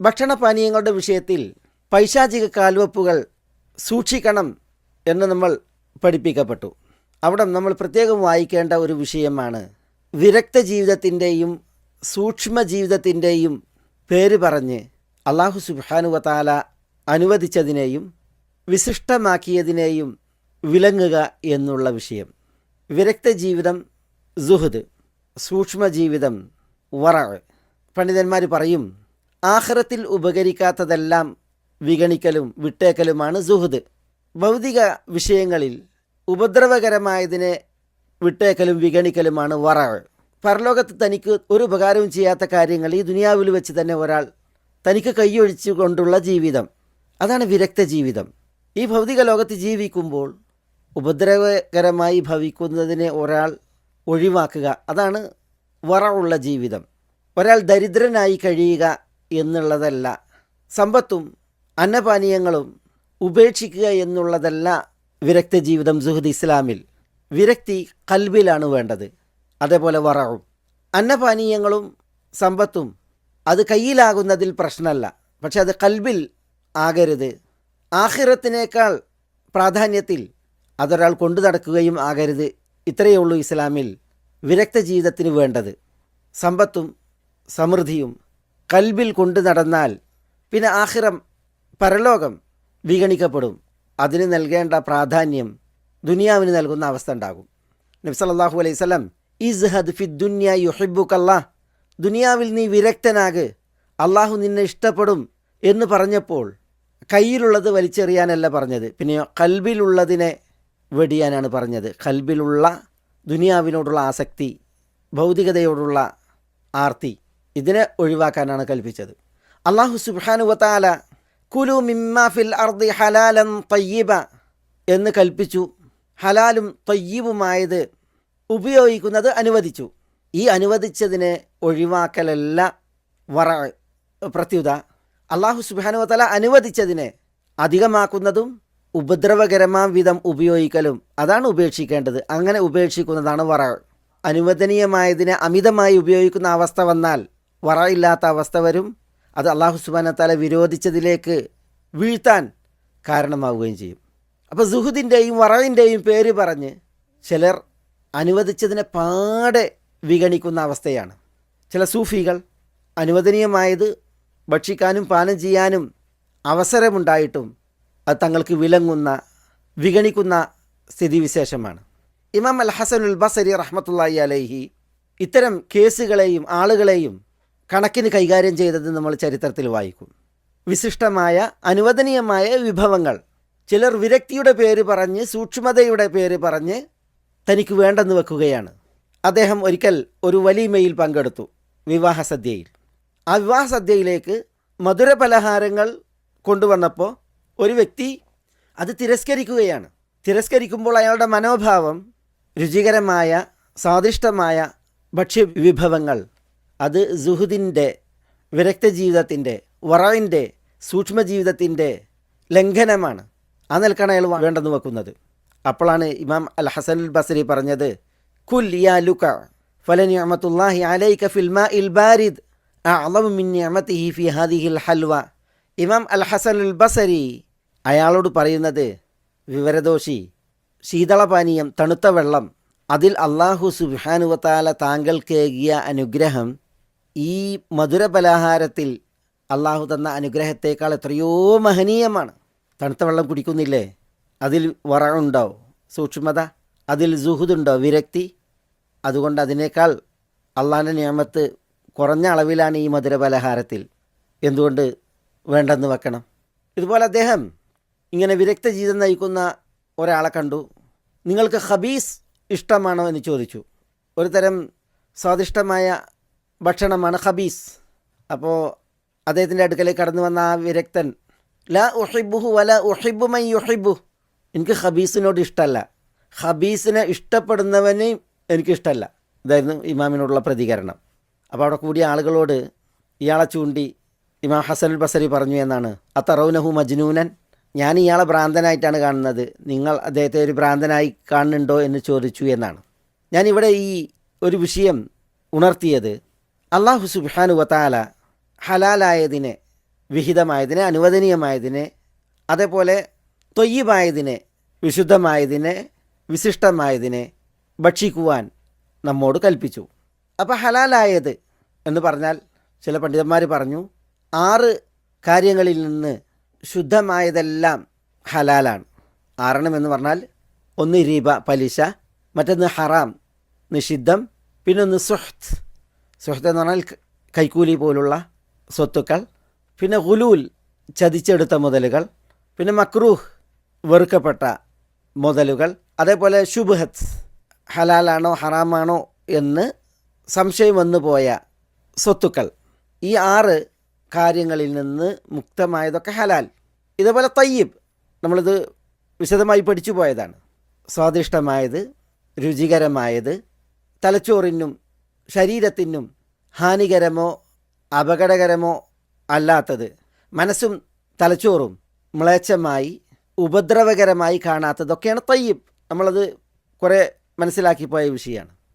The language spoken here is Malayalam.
ഭക്ഷണപാനീയങ്ങളുടെ വിഷയത്തിൽ പൈശാചിക കാൽവെപ്പുകൾ സൂക്ഷിക്കണം എന്ന് നമ്മൾ പഠിപ്പിക്കപ്പെട്ടു. അവിടെ നമ്മൾ പ്രത്യേകം വായിക്കേണ്ട ഒരു വിഷയമാണ് വിരക്ത ജീവിതത്തിന്റെയും സൂക്ഷ്മ ജീവിതത്തിന്റെയും പേര് പറഞ്ഞ് അള്ളാഹു സുബാനുവത്താല അനുവദിച്ചതിനെയും വിശിഷ്ടമാക്കിയതിനെയും വിലങ്ങുക എന്നുള്ള വിഷയം. വിരക്ത ജീവിതം സുഹൃദ് സൂക്ഷ്മ ജീവിതം വറ പണ്ഡിതന്മാർ പറയും ആഹ്റത്തിൽ ഉപകരിക്കാത്തതെല്ലാം വിഗണിക്കലും വിട്ടേക്കലുമാണ് സുഹൃദ്. ഭൗതിക വിഷയങ്ങളിൽ ഉപദ്രവകരമായതിനെ വിട്ടേക്കലും വിഗണിക്കലുമാണ് വറ പരലോകത്ത് തനിക്ക് ഒരു ഉപകാരവും ചെയ്യാത്ത കാര്യങ്ങൾ ഈ ദുനിയാവിൽ വെച്ച് തന്നെ ഒരാൾ തനിക്ക് കൈയൊഴിച്ചു കൊണ്ടുള്ള ജീവിതം. അതാണ് വിരക്ത ജീവിതം. ഈ ഭൗതിക ലോകത്ത് ജീവിക്കുമ്പോൾ ഉപദ്രവകരമായി ഭവിക്കുന്നതിനെ ഒരാൾ ഒഴിവാക്കുക അതാണ് വറ ഉള്ള ജീവിതം. ഒരാൾ ദരിദ്രനായി കഴിയുക എന്നുള്ളതല്ല. സമ്പത്തും അന്നപാനീയങ്ങളും ഉപേക്ഷിക്കുക എന്നുള്ളതല്ല വിരക്ത ജീവിതം സുഹൃദ് ഇസ്ലാമിൽ. വിരക്തി കൽബിലാണ് വേണ്ടത്. അതേപോലെ വറവും അന്നപാനീയങ്ങളും സമ്പത്തും അത് കയ്യിലാകുന്നതിൽ പ്രശ്നമല്ല. പക്ഷെ അത് കൽബിൽ ആകരുത്. ആഹിറത്തിനേക്കാൾ പ്രാധാന്യത്തിൽ അതൊരാൾ കൊണ്ടു നടക്കുകയും ആകരുത്. ഇത്രയേ ഉള്ളൂ ഇസ്ലാമിൽ വിരക്ത ജീവിതത്തിന് വേണ്ടത്. സമ്പത്തും സമൃദ്ധിയും കൽബിൽ കൊണ്ടു നടന്നാൽ പിന്നെ ആഹിറം പരലോകം വിഗണിക്കപ്പെടും. അതിന് നൽകേണ്ട പ്രാധാന്യം ദുനിയാവിന് നൽകുന്ന അവസ്ഥ ഉണ്ടാകും. നബ്സലാഹു അലൈഹി സ്വലം ഇസ്ഹദ് ഫി ദുന്യ യുഹിബുക്കല്ലാ ദുനിയാവിൽ നീ വിരക്തനാക് അള്ളാഹു നിന്നെ ഇഷ്ടപ്പെടും എന്ന് പറഞ്ഞപ്പോൾ കയ്യിലുള്ളത് വലിച്ചെറിയാനല്ല പറഞ്ഞത്. പിന്നെയോ കൽബിലുള്ളതിനെ വെടിയാനാണ് പറഞ്ഞത്. കൽബിലുള്ള ദുനിയാവിനോടുള്ള ആസക്തി ഭൗതികതയോടുള്ള ആർത്തി. ഇതിനെ ഒഴിവാക്കാനാണ് കൽപ്പിച്ചത്. അള്ളാഹു സുബാനുവത്താല കുലു മിമ്മാഫിൽ അർദി ഹലാലൻ തയ്യബ എന്ന് കൽപ്പിച്ചു. ഹലാലും തയ്യീബുമായത് ഉപയോഗിക്കുന്നത് അനുവദിച്ചു. ഈ അനുവദിച്ചതിനെ ഒഴിവാക്കലല്ല വറ പ്രത്യുത. അള്ളാഹു സുബാനുവത്താല അനുവദിച്ചതിനെ അധികമാക്കുന്നതും ഉപദ്രവകരമാം വിധം ഉപയോഗിക്കലും അതാണ് ഉപേക്ഷിക്കേണ്ടത്. അങ്ങനെ ഉപേക്ഷിക്കുന്നതാണ് വറ അനുവദനീയമായതിനെ അമിതമായി ഉപയോഗിക്കുന്ന അവസ്ഥ വന്നാൽ വറ ഇല്ലാത്ത അവസ്ഥ വരും. അത് അള്ളാഹു സുബാനത്താല വിരോധിച്ചതിലേക്ക് വീഴ്ത്താൻ കാരണമാവുകയും ചെയ്യും. അപ്പോൾ സുഹുദിന്റെയും വറയിന്റെയും പേര് പറഞ്ഞ് ചിലർ അനുവദിച്ചതിനെ പാടെ വിഗണിക്കുന്ന അവസ്ഥയാണ്. ചില സൂഫികൾ അനുവദനീയമായത് ഭക്ഷിക്കാനും പാനം ചെയ്യാനും അവസരമുണ്ടായിട്ടും അത് തങ്ങൾക്ക് വിലങ്ങുന്ന വിഗണിക്കുന്ന സ്ഥിതിവിശേഷമാണ്. ഇമാം അൽ ഹസനുൽ ബസരി റഹ്മത്തുള്ളി അലൈഹി ഇത്തരം കേസുകളെയും ആളുകളെയും കണക്കിന് കൈകാര്യം ചെയ്തത് നമ്മൾ ചരിത്രത്തിൽ വായിക്കും. വിശിഷ്ടമായ അനുവദനീയമായ വിഭവങ്ങൾ. ചിലർ വിരക്തിയുടെ പേര് പറഞ്ഞ് സൂക്ഷ്മതയുടെ പേര് പറഞ്ഞ് തനിക്ക് വേണ്ടെന്ന് വെക്കുകയാണ്. അദ്ദേഹം ഒരിക്കൽ ഒരു വലിയ മെയിൽ പങ്കെടുത്തു വിവാഹ സദ്യയിൽ ആ വിവാഹ സദ്യയിലേക്ക് മധുര പലഹാരങ്ങൾ കൊണ്ടുവന്നപ്പോൾ ഒരു വ്യക്തി അത് തിരസ്കരിക്കുകയാണ്. തിരസ്കരിക്കുമ്പോൾ അയാളുടെ മനോഭാവം രുചികരമായ സ്വാദിഷ്ടമായ ഭക്ഷ്യവിഭവങ്ങൾ അത് സുഹുദിന്റെ വിരക്ത ജീവിതത്തിന്റെ വറവിന്റെ സൂക്ഷ്മജീവിതത്തിന്റെ ലംഘനമാണ്. ആ നിലക്കാണ് അയാൾ വേണ്ടെന്ന് വെക്കുന്നത്. അപ്പോഴാണ് ഇമാം അൽ ഹസൻ അൽ ബസരി പറഞ്ഞത് കുൽ യാ ലുക ഫലനിഅമത്തുല്ലാഹി അലൈക ഫിൽ മാഇൽ ബാരിദ് അഅളമു മിൻ നിഅമതിഹി ഫി ഹാദിഹിൽ ഹൽവ. ഇമാം അൽ ഹസൻ അൽ ബസരി അയാളോട് പറയുന്നത് വിവരദോഷി ശീതളപാനീയം തണുത്ത വെള്ളം അതിൽ അള്ളാഹു സുബാനുവത്താല താങ്കൾക്ക് ഏകിയ അനുഗ്രഹം ഈ മധുര പലഹാരത്തിൽ അള്ളാഹു തന്ന അനുഗ്രഹത്തേക്കാൾ എത്രയോ മഹനീയമാണ്. തണുത്ത വെള്ളം കുടിക്കുന്നില്ലേ? അതിൽ വറവുണ്ടാവും സൂക്ഷ്മത. അതിൽ ജുഹുദുണ്ടാവും വിരക്തി. അതുകൊണ്ട് അതിനേക്കാൾ അള്ളാഹിന്റെ നിയമത്ത് കുറഞ്ഞ അളവിലാണ് ഈ മധുര പലഹാരത്തിൽ എന്തുകൊണ്ട് വേണ്ടെന്ന് വെക്കണം? ഇതുപോലെ അദ്ദേഹം ഇങ്ങനെ വിരക്ത ജീവിതം നയിക്കുന്ന ഒരാളെ കണ്ടു. നിങ്ങൾക്ക് ഹബീസ് ഇഷ്ടമാണോ എന്ന് ചോദിച്ചു. ഒരു തരം സ്വാദിഷ്ടമായ ഭക്ഷണമാണ് ഹബീസ് അപ്പോൾ അദ്ദേഹത്തിന്റെ അടുക്കലേക്ക് കടന്നു വന്ന ആ വിരക്തൻ ല ഉഹിബുഹു വല ഉഹിബു മൈ യുഹിബു എനിക്ക് ഹബീസിനോട് ഇഷ്ടമല്ല ഹബീസിനെ ഇഷ്ടപ്പെടുന്നവനെയും എനിക്കിഷ്ടമല്ല ഇതായിരുന്നു ഇമാമിനോടുള്ള പ്രതികരണം. അപ്പോൾ അവിടെ കൂടിയ ആളുകളോട് ഇയാളെ ചൂണ്ടി ഇമാം ഹസൻ ബസരി പറഞ്ഞു എന്നാണ്. അത്തറൗനഹു മജ്നൂനൻ. ഞാൻ ഇയാളെ ഭ്രാന്തനായിട്ടാണ് കാണുന്നത്. നിങ്ങൾ അദ്ദേഹത്തെ ഒരു ഭ്രാന്തനായി കാണുന്നുണ്ടോ എന്ന് ചോദിച്ചു എന്നാണ്. ഞാൻ ഇവിടെ ഈ ഒരു വിഷയം ഉണർത്തിയത്. അള്ളാഹു സുബാനു വത്താല ഹലാലായതിനെ വിഹിതമായതിനെ അനുവദനീയമായതിനെ അതേപോലെ തൊയ്യമായതിനെ വിശുദ്ധമായതിനെ വിശിഷ്ടമായതിനെ ഭക്ഷിക്കുവാൻ നമ്മോട് കൽപ്പിച്ചു. അപ്പോൾ ഹലാലായത് എന്ന് പറഞ്ഞാൽ ചില പണ്ഡിതന്മാർ പറഞ്ഞു ആറ് കാര്യങ്ങളിൽ നിന്ന് ശുദ്ധമായതെല്ലാം ഹലാലാണ്. ആറെണ്ണം എന്ന് പറഞ്ഞാൽ ഒന്ന് രീബ പലിശ മറ്റൊന്ന് ഹറാം നിഷിദ്ധം പിന്നൊന്ന് സുഹത്ത്. സുഹത്ത് എന്ന് പറഞ്ഞാൽ കൈക്കൂലി പോലുള്ള സ്വത്തുക്കൾ പിന്നെ ഗുലൂൽ ചതിച്ചെടുത്ത മുതലുകൾ പിന്നെ മക്രൂഹ് വെറുക്കപ്പെട്ട മുതലുകൾ അതേപോലെ ശുഭഹത്ത് ഹലാലാണോ ഹറാമാണോ എന്ന് സംശയം വന്നു പോയ സ്വത്തുക്കൾ. ഈ ആറ് കാര്യങ്ങളിൽ നിന്ന് മുക്തമായതൊക്കെ ഹലാൽ. ഇതേപോലെ തയ്യബ്. നമ്മളിത് വിശദമായി പഠിച്ചു പോയതാണ്. സ്വാദിഷ്ടമായത് രുചികരമായത് തലച്ചോറിനും ശരീരത്തിനും ഹാനികരമോ അപകടകരമോ അല്ലാത്തത്. മനസ്സും തലച്ചോറും മ്ലേച്ഛമായി ഉപദ്രവകരമായി കാണാത്തതൊക്കെയാണ് തയ്യബ് നമ്മളത് കുറേ മനസ്സിലാക്കി പോയ വിഷയമാണ്.